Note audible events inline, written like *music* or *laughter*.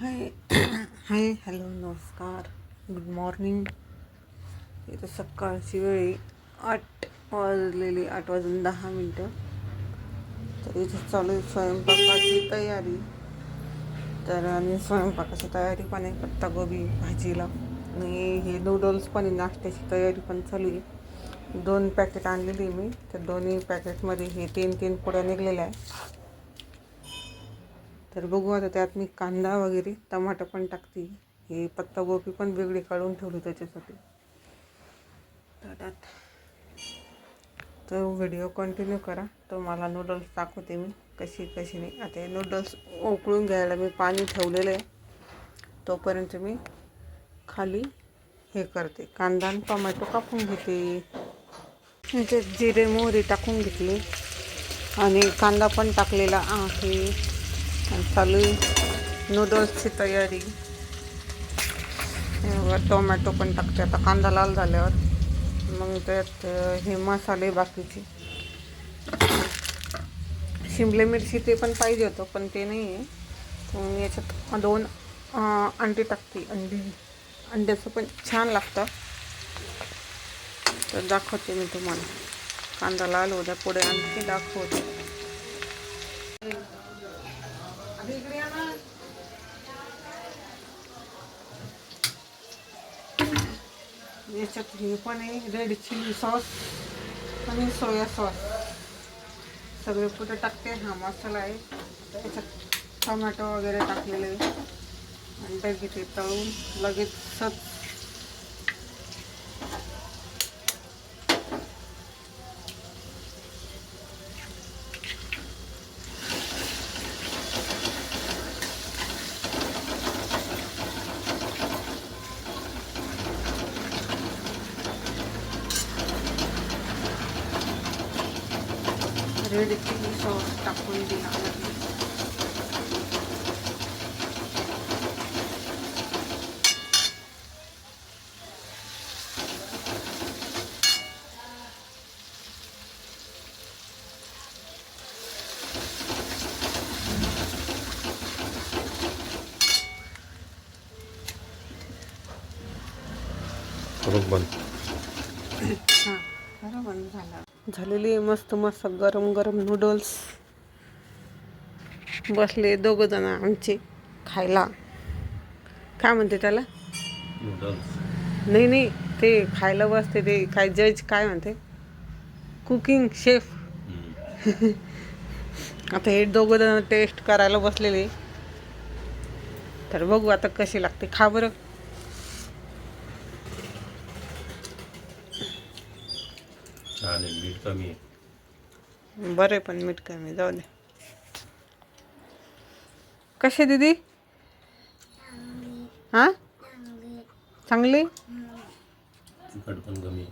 हाय *clears throat* हाय hello नमस्कार. Good morning इथं सकाळची वेळी आठ वाजलेली आठ वाजून दहा मिनटं. तर इथं चालू आहे स्वयंपाकाची तयारी. तर आणि स्वयंपाकाची तयारी पण आहे पत्तागोबी भाजीला. आणि हे नूडल्स पण आहे नाश्त्याची तयारी पण चालू आहे. दोन पॅकेट आणलेली मी. तर दोन्ही पॅकेटमध्ये हे तीन तीन पुड्या निघलेल्या आहे तर बघू आता त्यात मी कांदा वगैरे टमाटर पण टाकते. हे पत्तागोबी पण वेगळी काढून ठेवली त्याच्यासाठी. तर त्यात तर व्हिडिओ कंटिन्यू करा. तर मला नूडल्स दाखवते मी कशी कशी नाही. आता हे नूडल्स उकळून घ्यायला मी पाणी ठेवलेलं आहे. तोपर्यंत मी खाली हे करते. कांदा आणि टोमॅटो कापून घेते. म्हणजे जिरे मोहरी टाकून घेतली. आणि कांदा पण टाकलेला आहे. चालू नूडल्सची तयारी टोमॅटो पण टाकते आता कांदा लाल झाल्यावर मग त्यात हे मसाले बाकीचे शिमले मिरची ते पण पाहिजे होतं पण ते नाही आहे मग याच्यात दोन अंडी टाकते अंडी अंड्याचं पण छान लागतं तर दाखवते मी तुम्हाला कांदा लाल होता पुढे आणखी दाखवते याच्यात हे पण आहे रेड चिली सॉस आणि सोया सॉस. सगळे कुठे टाकते? हा मसाला आहे. याच्यात टोमॅटो वगैरे टाकलेले. आहे आणि घेते तळून लगेच सत रेड चिली सॉस टाकून दिला रोग बंद हां बरं बंद झाला झालेली आहे मस्त मस्त गरम गरम नूडल्स बसले दोघं जण आमचे खायला. काय म्हणते त्याला? नाही नाही ते खायला बसते ते काय जज काय म्हणते? कुकिंग शेफ आता हे दोघं जण टेस्ट करायला बसलेले. तर बघू आता कशी लागते. खा बरं. छान आहे मीठ कमी आहे. बरं पण मीठ कमी जाऊ दे. कसे दीदी? हां? चांगली? तिखट पण कमी.